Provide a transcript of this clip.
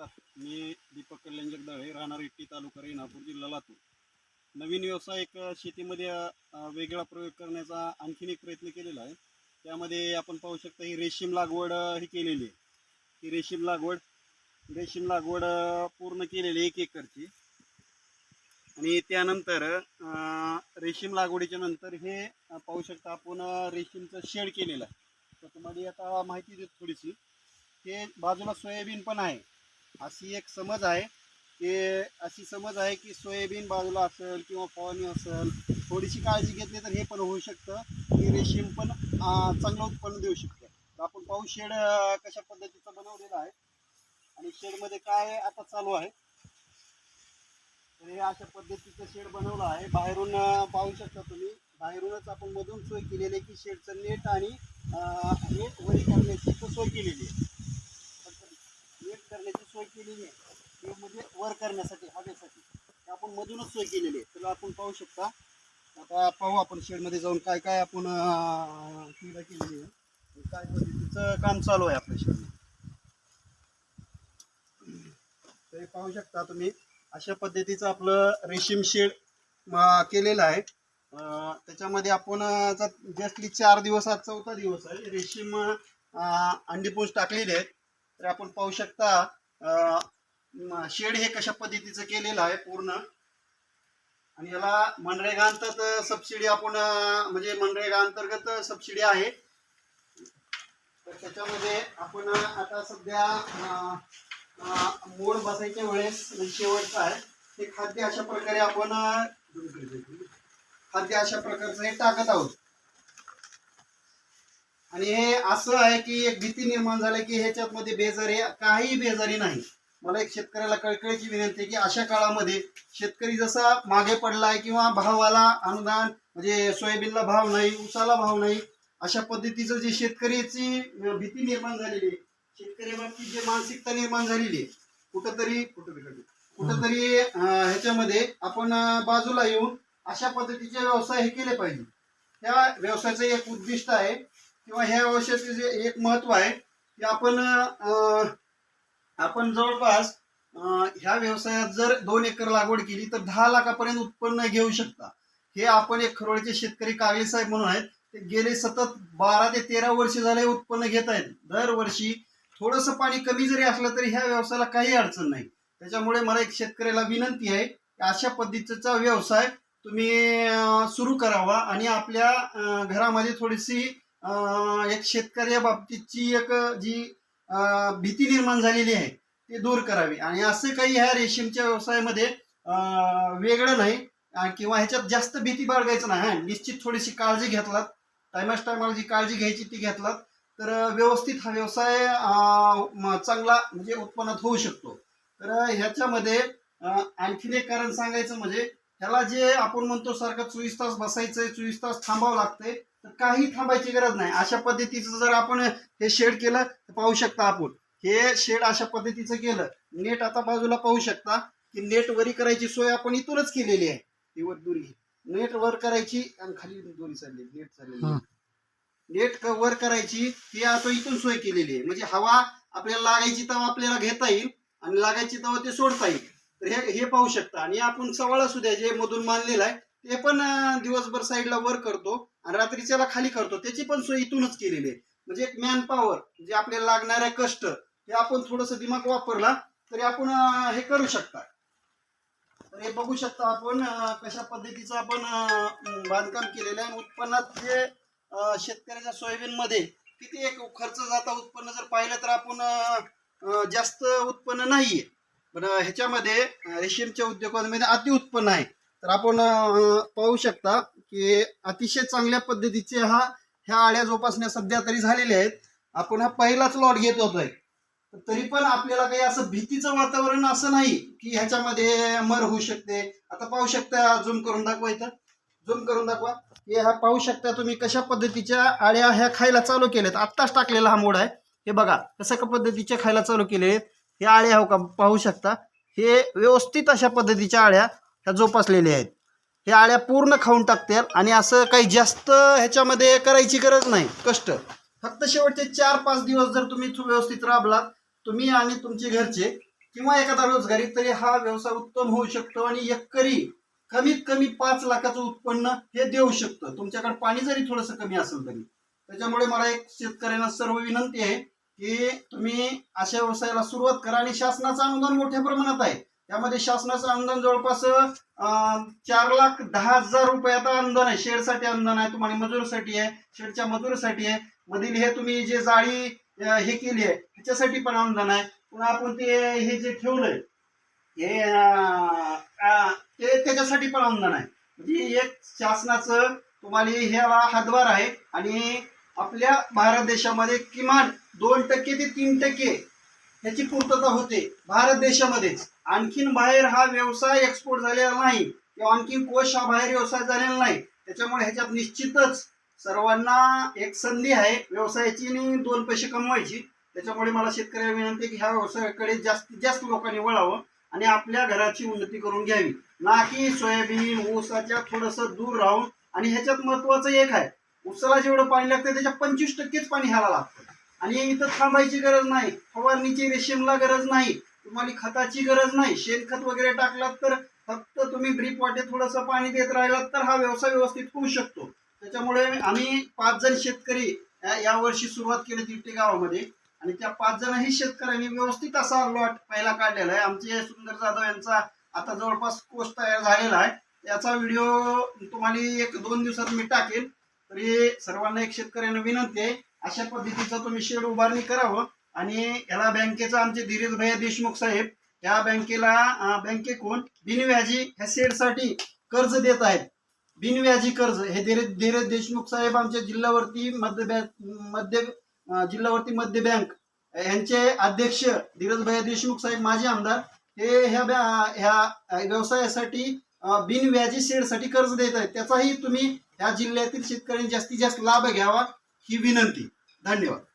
नमस्कार मी दीपक कल्याण जगदाळे राहणार इट्टी तालुका रेणापूर जिल्हा लातूर. नवीन व्यवसाय एक शेतीमध्ये वेगळा प्रयोग करण्याचा आणखीन एक प्रयत्न केलेला आहे. त्यामध्ये आपण पाहू शकता ही रेशीम लागवड ही केलेली आहे. ही रेशीम लागवड रेशीम लागवड पूर्ण केलेली आहे एक एकरची. आणि त्यानंतर रेशीम लागवडीच्या नंतर हे पाहू शकता आपण रेशीमचं शेड केलेलं आहे. तर तुम्हाला आता माहिती देतो थोडीशी. हे बाजूला सोयाबीन पण आहे. अशी एक समज आहे की अशी समज आहे की सोयाबीन बाजूला असेल किंवा फवारणी असेल थोडीशी काळजी घेतली तर हे पण होऊ शकतं. की रेशीम पण चांगलं उत्पन्न देऊ शकतं. तर आपण पाहू शेड कशा पद्धतीचं बनवलेलं आहे. आणि शेडमध्ये काय आता चालू आहे. तर हे अशा पद्धतीचं शेड बनवलं आहे. बाहेरून पाहू शकता तुम्ही. बाहेरूनच आपण मधून सोय केलेली आहे की शेडचं नेट आणि नेट वरी करण्याची सोय केलेली आहे. सोय केलेली आहे. ते म्हणजे वर करण्यासाठी हवेसाठी. आपण मधूनच सोय केलेली आहे. त्याला आपण पाहू शकता. आता पाहू आपण शेडमध्ये जाऊन काय काय आपण क्रीडा केलेली आहे. काय पद्धतीचं काम चालू आहे आपल्या शेडमध्ये तर पाहू शकता तुम्ही अशा पद्धतीचं आपलं रेशीम शेड केलेलं आहे. त्याच्यामध्ये आपण जस्टली चार दिवस आज चौथा दिवस आहे. रेशीम अंडीपूस टाकलेले आहेत. तर आपण पाहू शकता शेड हे कशा पद्धतीचं केलेलं आहे पूर्ण? आणि याला मनरेगा अंतर्गत सबसिडी आपण म्हणजे मनरेगा अंतर्गत सबसिडी आहे. तर त्याच्यामध्ये आपण आता सध्या मोड बसायच्या वेळेस म्हणजे शेवटचं आहे. ते खाद्य अशा प्रकारे आपण खाद्य अशा प्रकारचं हे टाकत आहोत. आणि हे असं आहे की एक भीती निर्माण झाली की ह्याच्यात मध्ये बेजारी काही बेजारी नाही. मला एक शेतकऱ्याला कळकळीची विनंती आहे की अशा काळामध्ये शेतकरी जसा मागे पडलाय किंवा भावाला अनुदान म्हणजे सोयाबीनला भाव नाही उसाला भाव नाही अशा पद्धतीचं जे शेतकऱ्याची भीती निर्माण झालेली आहे शेतकरी बाबतीत जे मानसिकता निर्माण झालेली आहे कुठंतरी कुठं कुठंतरी ह्याच्यामध्ये आपण बाजूला येऊन अशा पद्धतीचे व्यवसाय हे केले पाहिजे. त्या व्यवसायाचं एक उद्दिष्ट आहे किंवा ह्या व्यवसायाचे जे एक महत्त्व आहे की आपण आपण जवळपास ह्या व्यवसायात जर दोन एकर लागवड केली तर दहा लाखापर्यंत उत्पन्न घेऊ शकता. हे आपण एक खरोळीचे शेतकरी कागले साहेब म्हणून आहेत ते गेले सतत बारा ते तेरा वर्ष झाले उत्पन्न घेत आहेत. दरवर्षी थोडंसं पाणी कमी जरी असलं तरी ह्या व्यवसायाला काही अडचण नाही. त्याच्यामुळे मला एक शेतकऱ्याला विनंती आहे की अशा पद्धतीचा व्यवसाय तुम्ही सुरू करावा आणि आपल्या घरामध्ये थोडीशी एक शेतकऱ्या बाबतीतची एक जी भीती निर्माण झालेली आहे ती दूर करावी. आणि असं काही ह्या रेशीमच्या व्यवसायामध्ये वेगळं नाही. किंवा ह्याच्यात जास्त भीती बाळगायचं नाही. हा निश्चित थोडीशी काळजी घेतलात. टायमाच टायमाला जी काळजी घ्यायची ती घेतलात. तर व्यवस्थित हा व्यवसाय म- चांगला म्हणजे उत्पन्नात होऊ शकतो. तर ह्याच्यामध्ये आणखीन एक कारण सांगायचं म्हणजे ह्याला जे आपण म्हणतो सारखं चोवीस तास बसायचंय चोवीस तास थांबावं लागतंय. तर काही थांबायची गरज नाही. अशा पद्धतीचं जर आपण हे शेड केलं तर पाहू शकता आपण. हे शेड अशा पद्धतीचं केलं नेट आता बाजूला पाहू शकता की नेट वरी करायची सोय आपण इथूनच केलेली आहे. ही वर दोरी नेट वर करायची आणि खाली दोरी चालली नेट चाललेली. नेट वर करायची ही आता इथून सोय केलेली आहे. म्हणजे हवा आपल्याला लागायची तेव्हा आपल्याला घेता येईल आणि लागायची तेव्हा ते सोडता येईल. तर हे हे पाहू शकता. आणि आपण सवाळ असू द्या जे मधून मानलेलं आहे ते पण दिवसभर साईडला वर करतो आणि रात्रीच्याला खाली करतो. त्याची पण सोय इथूनच केलेली आहे. म्हणजे एक मॅन पॉवर जे आपल्याला लागणारे कष्ट हे आपण थोडस दिमाग वापरला तरी आपण हे करू शकता. तर हे बघू शकता आपण कशा पद्धतीचं आपण बांधकाम केलेलं आहे आणि उत्पन्नात जे शेतकऱ्याच्या सोयाबीन मध्ये किती एक खर्च जाता उत्पन्न जर पाहिलं तर आपण जास्त उत्पन्न नाहीये. पण ह्याच्यामध्ये रेशीमच्या उद्योगांमध्ये अति उत्पन्न आहे. तर आपण पाहू शकता की अतिशय चांगल्या पद्धतीचे हा ह्या आळ्या जोपासण्या सध्या तरी झालेल्या आहेत. आपण हा पहिलाच लॉट घेत होतोय. तरी पण आपल्याला काही असं भीतीचं वातावरण असं नाही की ह्याच्यामध्ये मर होऊ शकते. आता पाहू शकता झूम करून दाखवा इथं. झूम करून दाखवा. हे हा पाहू शकता तुम्ही कशा पद्धतीच्या आळ्या ह्या खायला चालू केल्यात. आत्ताच टाकलेला हा मोड आहे. हे बघा कशा का पद्धतीच्या खायला चालू केले हे आळ्या हो का पाहू शकता. हे व्यवस्थित अशा पद्धतीच्या आळ्या ह्या जोपासलेल्या आहेत. हे आळ्या पूर्ण खाऊन टाकतात आणि असं काही जास्त ह्याच्यामध्ये करायची गरज नाही. कष्ट. फक्त शेवटचे चार पाच दिवस जर तुम्ही व्यवस्थित राबलात तुम्ही आणि तुमचे घरचे किंवा एखादा रोजगारी तरी हा व्यवसाय उत्तम होऊ शकतो आणि एकरी कमीत कमी पाच लाखाचं उत्पन्न हे देऊ शकतं. तुमच्याकडे पाणी जरी थोडंसं कमी असेल तरी. त्याच्यामुळे मला एक शेतकऱ्यांना सर्व विनंती आहे की तुम्ही अशा व्यवसायाला सुरुवात करा आणि शासनाचं अनुदान मोठ्या प्रमाणात आहे. त्यामध्ये शासनाचं अनुदान जवळपास अं, चार लाख दहा हजार रुपयाचं अनुदान आहे. शेडसाठी अनुदान आहे तुम्हाला मजुरीसाठी आहे शेडच्या मजुरीसाठी आहे. मधील हे तुम्ही जे जाळी हे केली आहे ह्याच्यासाठी पण अनुदान आहे. पुन्हा आपण ते हे जे ठेवलंय हे ते त्याच्यासाठी पण अनुदान आहे. म्हणजे एक शासनाचं तुम्हाला ह्याला हातभार आहे आणि आपल्या भारत देशामध्ये किमान दोन टक्के ते तीन टक्के ह्याची पूर्तता होते. भारत देशामध्येच. आणखीन बाहेर हा व्यवसाय एक्सपोर्ट झालेला नाही. किंवा आणखीन कोश हा बाहेर व्यवसाय झालेला नाही. त्याच्यामुळे ह्याच्यात निश्चितच सर्वांना एक संधी आहे व्यवसायाची आणि दोन पैसे कमवायची. त्याच्यामुळे मला शेतकऱ्याला विनंती की ह्या व्यवसायाकडे जास्तीत जास्त लोकांनी वळावं आणि आपल्या घराची उन्नती करून घ्यावी. ना की सोयाबीन ऊसाच्या थोडंसं दूर राहून. आणि ह्याच्यात महत्वाचं एक आहे. उसाला जेवढं पाणी लागतं त्याच्या पंचवीस टक्केच पाणी ह्याला लागतं. आणि इथं थांबायची गरज नाही. फवारणीची रेशीमला गरज नाही. तुम्हाला खताची गरज नाही. शेणखत वगैरे टाकलात तर फक्त तुम्ही ड्रीप वाटे थोडंसं पाणी देत राहिलात तर हा व्यवसाय व्यवस्थित होऊ शकतो. त्याच्यामुळे आम्ही पाच जण शेतकरी या- यावर्षी सुरुवात केली तिथे गावामध्ये. आणि त्या पाच जणही शेतकऱ्यांनी व्यवस्थित असा लॉट पहिला काढलेला आहे. आमचे सुंदर जाधव यांचा आता जवळपास कोर्स तयार झालेला आहे. याचा व्हिडिओ तुम्हाला एक दोन दिवसात मी टाकेल तरी सर्वांना एक शेतकऱ्यांना विनंती आहे. अशा पद्धतीचं तुम्ही शेड उभारणी करावं. आणि याला बँकेचा आमचे धीरज भैया देशमुख साहेब या बँकेला बँकेकडून बिनव्याजी ह्या शेडसाठी कर्ज देत आहेत. बिनव्याजी कर्ज हे धीरज धीरज देशमुख साहेब आमच्या जिल्हावरती मध्य बँक मध्य जिल्हावरती मध्य बँक यांचे अध्यक्ष धीरज भैया देशमुख साहेब माजी आमदार हे ह्या ह्या व्यवसायासाठी बिनव्याजी शेडसाठी कर्ज देत आहेत. त्याचाही तुम्ही ह्या जिल्ह्यातील शेतकऱ्यांनी जास्तीत जास्त लाभ घ्यावा. ही विनंती. धन्यवाद.